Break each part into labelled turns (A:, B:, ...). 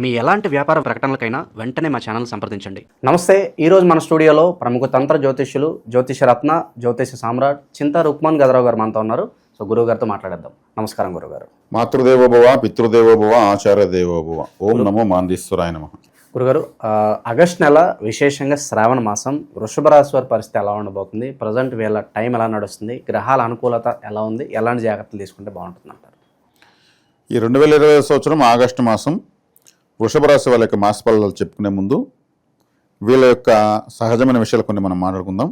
A: మీ ఎలాంటి వ్యాపార ప్రకటనలకైనా వెంటనే మా ఛానల్ సంప్రదించండి. నమస్తే ఈరోజు మన స్టూడియోలో ప్రముఖ తంత్ర జ్యోతిష్యులు జ్యోతిష రత్న జ్యోతిష సామ్రాట్ చింతా రుక్మాన్ గదరావు గారు మనతో ఉన్నారు. సో గురువు గారితో మాట్లాడేద్దాం. నమస్కారం గురుగారు
B: మాతృదేవోభవ పితృదేవోభవ ఆచార్య దేవోభవ ఓం నమో మాందీశ్వరాయ నమ.
A: గురుగారు ఆగస్ట్ నెల విశేషంగా శ్రావణ మాసం వృషభ రాశి వారి పరిస్థితి ఎలా ఉండబోతుంది? ప్రజెంట్ వీళ్ళ టైం ఎలా నడుస్తుంది? గ్రహాల అనుకూలత ఎలా ఉంది? ఎలాంటి జాగ్రత్తలు తీసుకుంటే బాగుంటుంది అంటారు
B: ఈ రెండు వేల ఇరవై సంవత్సరం ఆగస్టు మాసం వృషభ రాశి వాళ్ళ యొక్క మాస ఫలాలు చెప్పుకునే ముందు వీళ్ళ యొక్క సహజమైన విషయాలు కొన్ని మనం మాట్లాడుకుందాం.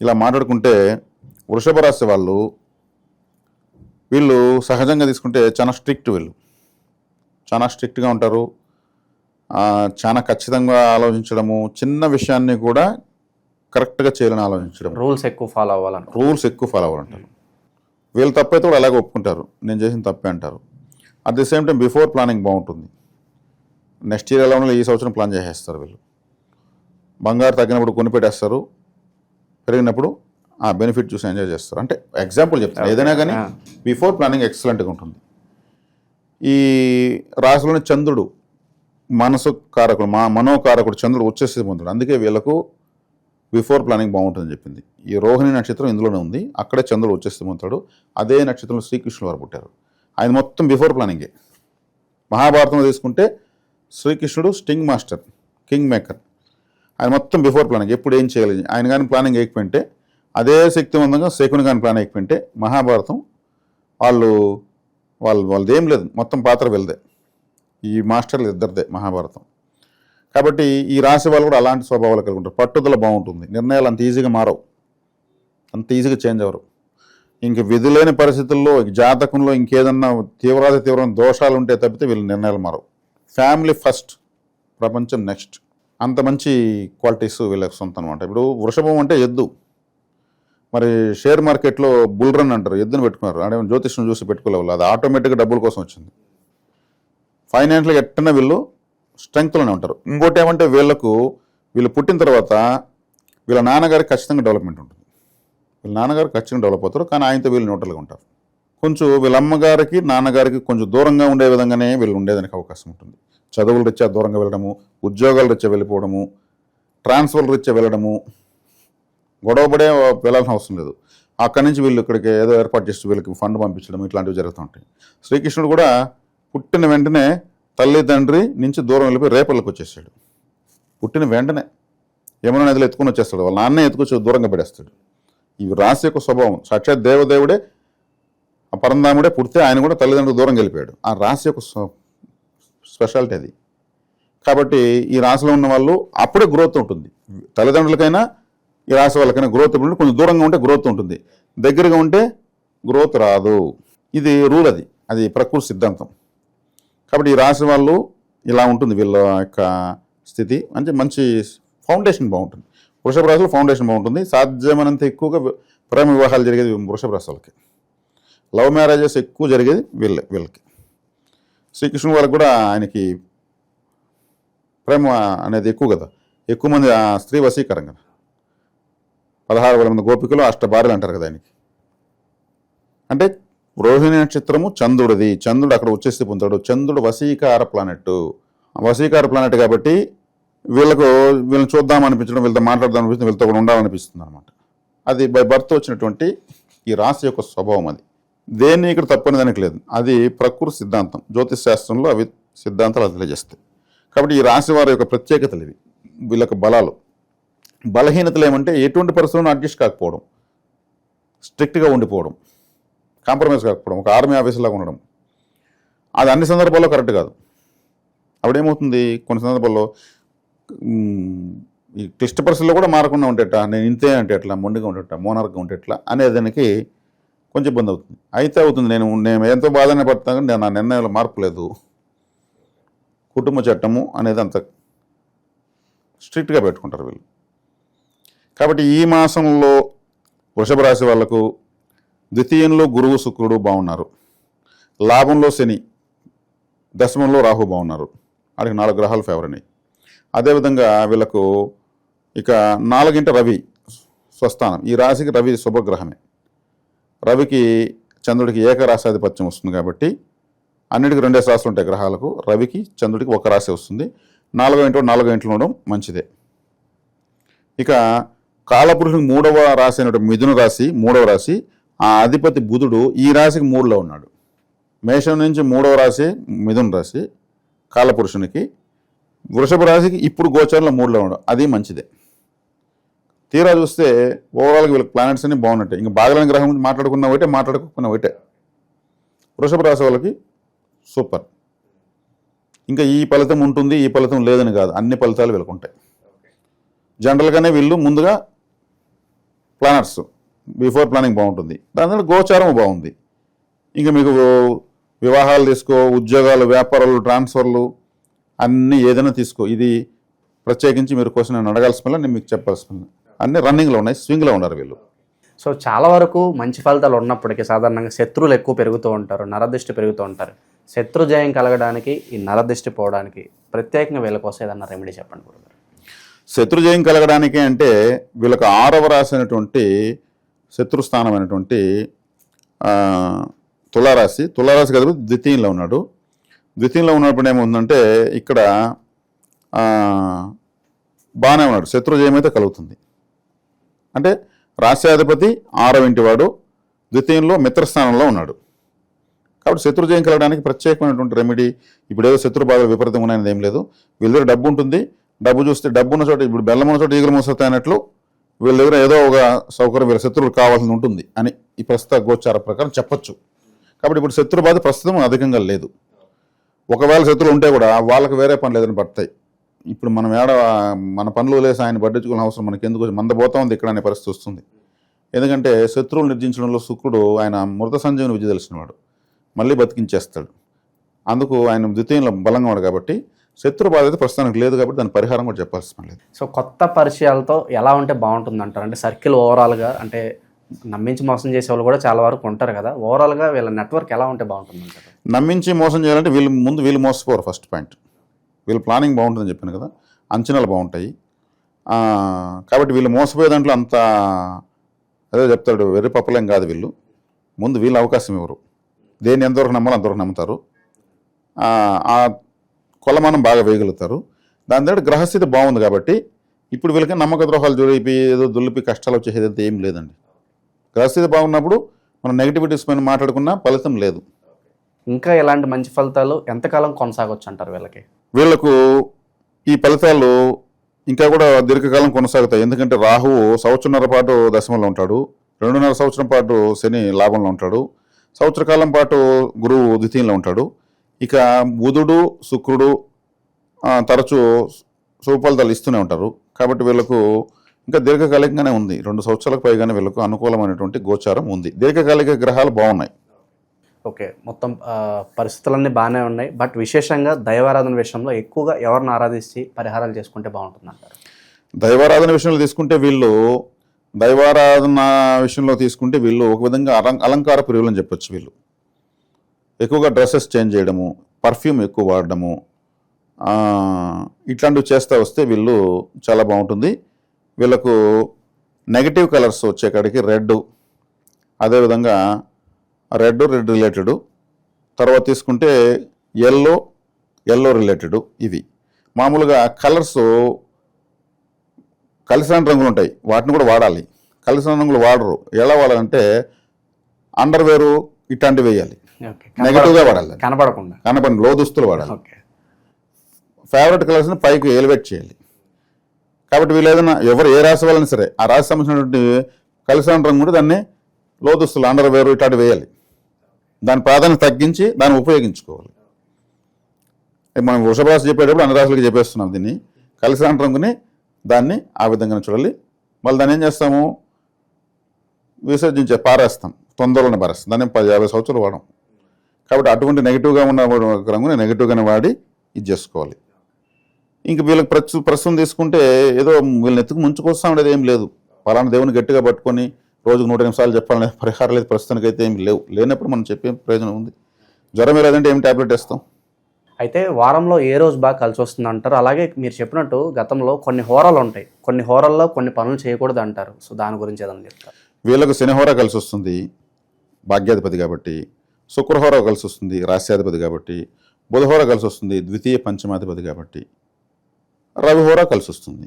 B: ఇలా మాట్లాడుకుంటే వృషభ రాశి వాళ్ళు వీళ్ళు సహజంగా తీసుకుంటే చాలా స్ట్రిక్ట్ వీళ్ళు. చాలా స్ట్రిక్ట్గా ఉంటారు. చాలా ఖచ్చితంగా ఆలోచించడము చిన్న విషయాన్ని కూడా కరెక్ట్గా చేయాలని ఆలోచించడం.
A: రూల్స్ ఎక్కువ ఫాలో అవ్వాలంటారు.
B: రూల్స్ ఎక్కువ ఫాలో అవ్వాలంటారు. వీళ్ళు తప్పైతే కూడా అలాగే ఒప్పుకుంటారు. నేను చేసిన తప్పే అంటారు. At the same time before planning బాగుంటుంది. నెక్స్ట్ ఇయర్ ఎలా ఉండాలి ఈ సంవత్సరం ప్లాన్ చేసేస్తారు వీళ్ళు. బంగారు తగ్గినప్పుడు కొని పెట్టేస్తారు. పెరిగినప్పుడు ఆ బెనిఫిట్ చూసి ఎంజాయ్ చేస్తారు. అంటే ఎగ్జాంపుల్ చెప్తాను ఏదైనా కానీ. బిఫోర్ ప్లానింగ్ ఎక్సలెంట్గా ఉంటుంది. ఈ రాశిలోని చంద్రుడు మనసు కారకుడు మా మనోకారకుడు చంద్రుడు వచ్చేసి పొందుడు అందుకే వీళ్ళకు బిఫోర్ ప్లానింగ్ బాగుంటుందని చెప్పింది. ఈ రోహిణి నక్షత్రం ఇందులోనే ఉంది. అక్కడే చంద్రుడు వచ్చేసి పొందుతాడు అదే నక్షత్రంలో శ్రీకృష్ణుడు వారు పుట్టారు. ఆయన మొత్తం బిఫోర్ ప్లానింగే. మహాభారతంలో తీసుకుంటే శ్రీకృష్ణుడు స్టింగ్ మాస్టర్ కింగ్ మేకర్. ఆయన మొత్తం బిఫోర్ ప్లానింగ్ ఎప్పుడు ఏం చేయాలి ఆయన కానీ ప్లానింగ్ వేయకపోయింటే అదే శక్తివంతంగా శకుని కానీ ప్లాన్ వేయకపోయింటే మహాభారతం వాళ్ళు వాళ్ళు వాళ్ళది ఏం లేదు. మొత్తం పాత్ర వెళ్దే ఈ మాస్టర్లు ఇద్దరిదే మహాభారతం. కాబట్టి ఈ రాశి వాళ్ళు కూడా అలాంటి స్వభావాలు కలిగి ఉంటారు. పట్టుదల బాగుంటుంది. నిర్ణయాలు అంత ఈజీగా మారవు. అంత ఈజీగా చేంజ్ అవ్వరు. ఇంక విధులేని పరిస్థితుల్లో జాతకంలో ఇంకేదన్నా తీవ్రాతి తీవ్రమైన దోషాలు ఉంటే తప్పితే వీళ్ళ నిర్ణయాలు మారవు. ఫ్యామిలీ ఫస్ట్ ప్రపంచం నెక్స్ట్. అంత మంచి క్వాలిటీస్ వీళ్ళకి సొంతం అనమాట ఇప్పుడు వృషభం అంటే ఎద్దు. మరి షేర్ మార్కెట్లో బుల్ రన్ అంటారు ఎద్దును పెట్టుకున్నారు. అంటే జ్యోతిష్యం చూసి పెట్టుకోలేవు అది ఆటోమేటిక్గా డబ్బుల కోసం వచ్చింది. ఫైనాన్షియల్గా ఎట్టన వీళ్ళు స్ట్రెంగ్త్లోనే ఉంటారు. ఇంకోటి ఏమంటే వీళ్ళకు వీళ్ళు పుట్టిన తర్వాత వీళ్ళ నాన్నగారికి ఖచ్చితంగా డెవలప్మెంట్ ఉంటుంది. వీళ్ళ నాన్నగారు ఖచ్చితంగా డెవలప్ అవుతారు కానీ ఆయనతో వీళ్ళు న్యూట్రల్గా ఉంటారు. కొంచెం వీళ్ళ అమ్మగారికి నాన్నగారికి కొంచెం దూరంగా ఉండే విధంగానే వీళ్ళు ఉండేదానికి అవకాశం ఉంటుంది. చదువుల రీత్యా దూరంగా వెళ్ళడము ఉద్యోగాల రీత్యా వెళ్ళిపోవడము ట్రాన్స్ఫర్ రీత్యా వెళ్ళడము గొడవపడే వెళ్ళాల్సిన అవసరం లేదు. అక్కడి నుంచి వీళ్ళు ఇక్కడికి ఏదో ఏర్పాటు చేసి వీళ్ళకి ఫండ్ పంపించడం ఇట్లాంటివి జరుగుతూ ఉంటాయి. శ్రీకృష్ణుడు కూడా పుట్టిన వెంటనే తల్లి తండ్రి నుంచి దూరం వెళ్ళిపోయి రేపళ్ళకి వచ్చేసాడు. పుట్టిన వెంటనే యమున నదిలో ఎత్తుకుని వచ్చేస్తాడు. వాళ్ళ నాన్నే ఎత్తుకొచ్చి దూరంగా పడేస్తాడు. ఇవి రాశి యొక్క స్వభావం సాక్షాత్ దేవదేవుడే ఆ పరంధాముడే పుడితే ఆయన కూడా తల్లిదండ్రులు దూరం వెళ్ళిపోయాడు. ఆ రాశి యొక్క స్పెషాలిటీ అది. కాబట్టి ఈ రాశిలో ఉన్న వాళ్ళు అప్పుడే గ్రోత్ ఉంటుంది. తల్లిదండ్రులకైనా ఈ రాశి వాళ్ళకైనా గ్రోత్ ఉంటుంది. కొంచెం దూరంగా ఉంటే గ్రోత్ ఉంటుంది. దగ్గరగా ఉంటే గ్రోత్ రాదు. ఇది రూల్ అది. అది ప్రకృతి సిద్ధాంతం. కాబట్టి ఈ రాశి వాళ్ళు ఇలా ఉంటుంది వీళ్ళ యొక్క స్థితి. అంటే మంచి ఫౌండేషన్ బాగుంటుంది. వృషభ రాశిలో ఫౌండేషన్ బాగుంటుంది. సాధ్యమైనంత ఎక్కువగా ప్రేమ వివాహాలు జరిగేది వృషభ రాశి వాళ్ళకి. లవ్ మ్యారేజెస్ ఎక్కువ జరిగేది వీళ్ళ వీళ్ళకి. శ్రీకృష్ణుడు వాళ్ళకి కూడా ఆయనకి ప్రేమ అనేది ఎక్కువ కదా. ఎక్కువ మంది ఆ స్త్రీ వశీకరం కదా. పదహారు వేల మంది గోపికలు అష్ట భార్యలు అంటారు కదా ఆయనకి. అంటే రోహిణి నక్షత్రము చంద్రుడిది. చంద్రుడు అక్కడ వచ్చేసి పొందుతాడు. చంద్రుడు వశీకార ప్లానెట్ వశీకార ప్లానెట్ కాబట్టి వీళ్ళకు వీళ్ళని చూద్దాం అనిపించడం వీళ్ళతో మాట్లాడదాం అనిపిస్తుంది వీళ్ళతో కూడా ఉండాలనిపిస్తుంది అనమాట అది బై బర్త్ వచ్చినటువంటి ఈ రాశి యొక్క స్వభావం అది. దేన్ని ఇక్కడ తప్పని దానికి లేదు. అది ప్రకృతి సిద్ధాంతం. జ్యోతిష్ శాస్త్రంలో అవి సిద్ధాంతాలు అది తెలియజేస్తాయి. కాబట్టి ఈ రాశి వారి యొక్క ప్రత్యేకతలు ఇవి. వీళ్ళకి బలాలు. బలహీనతలు ఏమంటే ఎటువంటి పరిస్థితులను అడ్జస్ట్ కాకపోవడం. స్ట్రిక్ట్గా ఉండిపోవడం. కాంప్రమైజ్ కాకపోవడం. ఒక ఆర్మీ ఆఫీసులాగా ఉండడం. అది అన్ని సందర్భాల్లో కరెక్ట్ కాదు. అప్పుడేమవుతుంది కొన్ని సందర్భాల్లో ఈ క్లిష్ట పరిస్థితుల్లో కూడా మారకుండా ఉండేట నేను ఇంతే అంటే ఎట్లా మొండిగా ఉండేట మోనార్గా ఉంటే ఎట్లా అనే దానికి కొంచెం ఇబ్బంది అవుతుంది. అయితే అవుతుంది. నేను నేను ఎంతో బాధనే పడతాను కానీ నేను నా నిర్ణయంలో మార్పు లేదు. కుటుంబ చట్టము అనేది అంత స్ట్రిక్ట్గా పెట్టుకుంటారు వీళ్ళు. కాబట్టి ఈ మాసంలో వృషభ రాశి వాళ్ళకు ద్వితీయంలో గురువు శుక్రుడు బాగున్నారు లాభంలో శని దశమంలో రాహు బాగున్నారు వాడికి నాలుగు గ్రహాలు ఫేవర్ అయినాయి. అదేవిధంగా వీళ్ళకు ఇక నాలుగింట రవి స్వస్థానం. ఈ రాశికి రవి శుభగ్రహమే. రవికి చంద్రుడికి ఏకరాశాధిపత్యం వస్తుంది కాబట్టి అన్నిటికీ రెండేసి రాశులు ఉంటాయి గ్రహాలకు. రవికి చంద్రుడికి ఒక రాశి వస్తుంది. నాలుగో ఇంట్లో నాలుగో ఇంట్లో ఉండడం మంచిదే. ఇక కాలపురుషునికి మూడవ రాశి అయినటువంటి మిథున రాశి మూడవ రాశి. ఆ అధిపతి బుధుడు ఈ రాశికి మూడులో ఉన్నాడు. మేషం నుంచి మూడవ రాశి మిథున రాశి కాలపురుషునికి. వృషభ రాశికి ఇప్పుడు గోచరంలో మూడులో ఉండడం అది మంచిదే. తీరా చూస్తే ఓవరాల్గా వీళ్ళకి ప్లానెట్స్ అన్ని బాగున్నట్టే. ఇంకా బాగలేని గ్రహం గురించి మాట్లాడుకున్న ఒకటే మాట్లాడుకున్న ఒకటే. వృషభ రాశి వాళ్ళకి సూపర్. ఇంకా ఈ ఫలితం ఉంటుంది ఈ ఫలితం లేదని కాదు. అన్ని ఫలితాలు వీళ్ళకు ఉంటాయి. జనరల్గానే వీళ్ళు ముందుగా ప్లానర్స్ బిఫోర్ ప్లానింగ్ బాగుంటుంది. దాని తర్వాత గోచారం బాగుంది. ఇంకా మీకు వివాహాలు తీసుకో ఉద్యోగాలు వ్యాపారాలు ట్రాన్స్ఫర్లు అన్నీ ఏదైనా తీసుకో. ఇది ప్రత్యేకించి మీరు క్వశ్చన్ నేను అడగాల్సిన నేను మీకు చెప్పాల్సిన అన్నీ రన్నింగ్లో ఉన్నాయి స్వింగ్లో ఉన్నారు వీళ్ళు.
A: సో చాలా వరకు మంచి ఫలితాలు ఉన్నప్పటికీ సాధారణంగా శత్రువులు ఎక్కువ పెరుగుతూ ఉంటారు నరదిష్టి పెరుగుతూ ఉంటారు. శత్రు జయం కలగడానికి ఈ నరదిష్టి పోవడానికి ప్రత్యేకంగా వీళ్ళ కోసం ఏదన్నా రెమెడీ చెప్పండి గురుగారు.
B: శత్రుజయం కలగడానికి అంటే వీళ్ళకి ఆరవ రాశి అయినటువంటి శత్రుస్థానమైనటువంటి తులారాశి. తులారాశి కదా ద్వితీయంలో ఉన్నాడు. ద్వితీయంలో ఉన్నప్పుడు ఏముందంటే ఇక్కడ బాగానే ఉన్నాడు. శత్రుజయం అయితే కలుగుతుంది. అంటే రాశ్యాధిపతి ఆరవ ఇంటివాడు ద్వితీయంలో మిత్రస్థానంలో ఉన్నాడు. కాబట్టి శత్రుజయం కలగడానికి ప్రత్యేకమైనటువంటి రెమెడీ ఇప్పుడు ఏదో శత్రు బాధలు విపరీతంగా ఉన్నాయని ఏం లేదు. వీళ్ళ దగ్గర డబ్బు ఉంటుంది. డబ్బు చూస్తే డబ్బు ఉన్న చోట ఇప్పుడు బెల్లం ఉన్న చోట ఈగలు మోసతాయి అన్నట్లు వీళ్ళ దగ్గర ఏదో ఒక సౌకర్యం వీళ్ళ శత్రువులు కావాల్సి ఉంటుంది అని ఈ ప్రస్తుత గోచార ప్రకారం చెప్పొచ్చు. కాబట్టి ఇప్పుడు శత్రు బాధ ప్రస్తుతం అధికంగా లేదు. ఒకవేళ శత్రువులు ఉంటే కూడా వాళ్ళకి వేరే పని లేదని పడతాయి. ఇప్పుడు మనం ఏడ మన పనులు లేసి ఆయన పట్టించుకునే అవసరం మనకి ఎందుకు మంద పోతా ఉంది ఇక్కడ అనే పరిస్థితి వస్తుంది. ఎందుకంటే శత్రువులు నిర్జించడంలో శుక్రుడు ఆయన మృత సంజీవని విద్య తెలిసినవాడు మళ్ళీ బతికించేస్తాడు. అందుకు ఆయన ద్వితీయంలో బలంగా ఉన్నాడు కాబట్టి శత్రు బాధ అయితే ప్రస్తుతానికి లేదు కాబట్టి దాని పరిహారం కూడా చెప్పాల్సిన లేదు.
A: సో కొత్త పరిచయాలతో ఎలా ఉంటే బాగుంటుంది అంటారు? అంటే సర్కిల్ ఓవరాల్గా అంటే నమ్మించి మోసం చేసే వాళ్ళు కూడా చాలా వరకు ఉంటారు కదా. ఓవరాల్గా వీళ్ళ నెట్వర్క్ ఎలా ఉంటే బాగుంటుంది
B: నమ్మించి మోసం చేయాలంటే వీళ్ళు ముందు వీళ్ళు మోసపోరు ఫస్ట్ పాయింట్. వీళ్ళు ప్లానింగ్ బాగుంటుందని చెప్పాను కదా అంచనాలు బాగుంటాయి. కాబట్టి వీళ్ళు మోసపోయే దాంట్లో అంత అదే చెప్తాడు వెర్రి పప్పలేం కాదు వీళ్ళు. ముందు వీళ్ళు అవకాశం ఇవ్వరు. దేన్ని ఎంతవరకు నమ్మాలో అంతవరకు నమ్ముతారు. ఆ, కొలమానం బాగా వేయగలుగుతారు. దాని దగ్గర గ్రహస్థితి బాగుంది కాబట్టి ఇప్పుడు వీళ్ళకి నమ్మక ద్రోహాలు జోడిపి ఏదో దుల్లిపి కష్టాలు వచ్చేది ఏం లేదండి. గ్రహస్థితి బాగున్నప్పుడు మనం నెగిటివిటీస్ పైన మాట్లాడుకున్నా ఫలితం లేదు.
A: ఇంకా ఇలాంటి మంచి ఫలితాలు ఎంతకాలం కొనసాగొచ్చు అంటారు వీళ్ళకి?
B: వీళ్ళకు ఈ ఫలితాలు ఇంకా కూడా దీర్ఘకాలం కొనసాగుతాయి. ఎందుకంటే రాహువు సంవత్సరంన్నర పాటు దశమంలో ఉంటాడు. రెండున్నర సంవత్సరం పాటు శని లాభంలో ఉంటాడు. సంవత్సర కాలం పాటు గురువు ద్వితీయంలో ఉంటాడు. ఇక బుధుడు శుక్రుడు తరచూ శుభఫలితాలు ఇస్తూనే ఉంటారు. కాబట్టి వీళ్ళకు ఇంకా దీర్ఘకాలికంగానే ఉంది. రెండు సంవత్సరాలకు పైగానే వీళ్ళకు అనుకూలమైనటువంటి గోచారం ఉంది. దీర్ఘకాలిక గ్రహాలు బాగున్నాయి.
A: ఓకే మొత్తం పరిస్థితులన్నీ బాగానే ఉన్నాయి. బట్ విశేషంగా దైవారాధన విషయంలో ఎక్కువగా ఎవరిని ఆరాధించి పరిహారాలు చేసుకుంటే బాగుంటుంది అంటారు?
B: దైవారాధన విషయంలో తీసుకుంటే వీళ్ళు దైవారాధన విషయంలో తీసుకుంటే వీళ్ళు ఒక విధంగా అలం అలంకార ప్రియులు అని చెప్పొచ్చు వీళ్ళు. ఎక్కువగా డ్రెస్సెస్ చేంజ్ చేయడము పర్ఫ్యూమ్ ఎక్కువ వాడడము ఇట్లాంటివి చేస్తూ వస్తే వీళ్ళు చాలా బాగుంటుంది. వీళ్ళకు నెగటివ్ కలర్స్ వచ్చేకాడికి రెడ్ అదేవిధంగా రెడ్ రెడ్ రిలేటెడ్. తర్వాత తీసుకుంటే ఎల్లో ఎల్లో రిలేటెడ్ ఇవి. మామూలుగా కలర్స్ కలిసిన రంగులు ఉంటాయి. వాటిని కూడా వాడాలి. కలిసిన రంగులు వాడరు. ఎలా వాడాలంటే అండర్వేరు ఇట్లాంటివి వేయాలి. నెగటివ్గా వాడాలి.
A: కనపడకుండా.
B: కనపడి లో దుస్తులు వాడాలి. ఫేవరెట్ కలర్స్ని పైకి ఎలివేట్ చేయాలి. కాబట్టి వీళ్ళు ఏదైనా ఎవరు ఏ రాశి వాళ్ళని సరే ఆ రాశి సంబంధించినటువంటి కలిసిన రంగు కూడా దాన్ని లో దుస్తులు అండర్వేరు ఇట్లాంటివి వేయాలి. దాని ప్రాధాన్యత తగ్గించి దాన్ని ఉపయోగించుకోవాలి. మనం వృషభరాశి చెప్పేటప్పుడు అన్ని రాశులకి చెప్పేస్తున్నాం దీన్ని. కలిసి రంగుని దాన్ని ఆ విధంగా చూడాలి. మళ్ళీ దాన్ని ఏం చేస్తాము? విసర్జించే పారేస్తాం. తొందరలోనే పారేస్తాం. దాన్ని పది యాభై సంవత్సరాలు వాడం కాబట్టి అటువంటి నెగిటివ్గా ఉన్న రంగుని నెగిటివ్గానే వాడి ఇది చేసుకోవాలి. ఇంక వీళ్ళకి ప్రస్తు ప్రస్తుతం తీసుకుంటే ఏదో వీళ్ళని ఎత్తుకు ముంచుకొస్తా ఉండేది ఏం లేదు. పలానా దేవుని గట్టిగా పట్టుకొని రోజుకు నూట నిమిషాలు చెప్పాలనే పరిహారం లేదు ప్రస్తుతానికి అయితే ఏం లేవు. లేనప్పుడు మనం చెప్పే ప్రయోజనం ఉంది. జ్వరం లేదంటే ఏం టాబ్లెట్ వేస్తాం?
A: అయితే వారంలో ఏ రోజు బాగా కలిసి వస్తుంది అంటారు. అలాగే మీరు చెప్పినట్టు గతంలో కొన్ని హోరాలు ఉంటాయి. కొన్ని హోరాల్లో కొన్ని పనులు చేయకూడదు అంటారు. సో దాని గురించి ఏదైనా చెప్తారు?
B: వీళ్ళకు శనిహోర కలిసి వస్తుంది భాగ్యాధిపతి కాబట్టి శుక్రహోర కలిసి వస్తుంది రాస్యాధిపతి కాబట్టి బుధహోర కలిసి వస్తుంది ద్వితీయ పంచమాధిపతి కాబట్టి రవిహోర కలిసి వస్తుంది.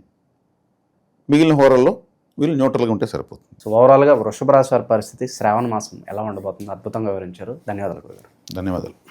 B: మిగిలిన హోరల్లో వీళ్ళు న్యూట్రల్గా ఉంటే సరిపోతుంది.
A: సో ఓవరాల్గా వృషభ రాశి వారి పరిస్థితి శ్రావణ మాసం ఎలా ఉండబోతుంది అద్భుతంగా వివరించారు. ధన్యవాదాలు
B: ధన్యవాదాలు.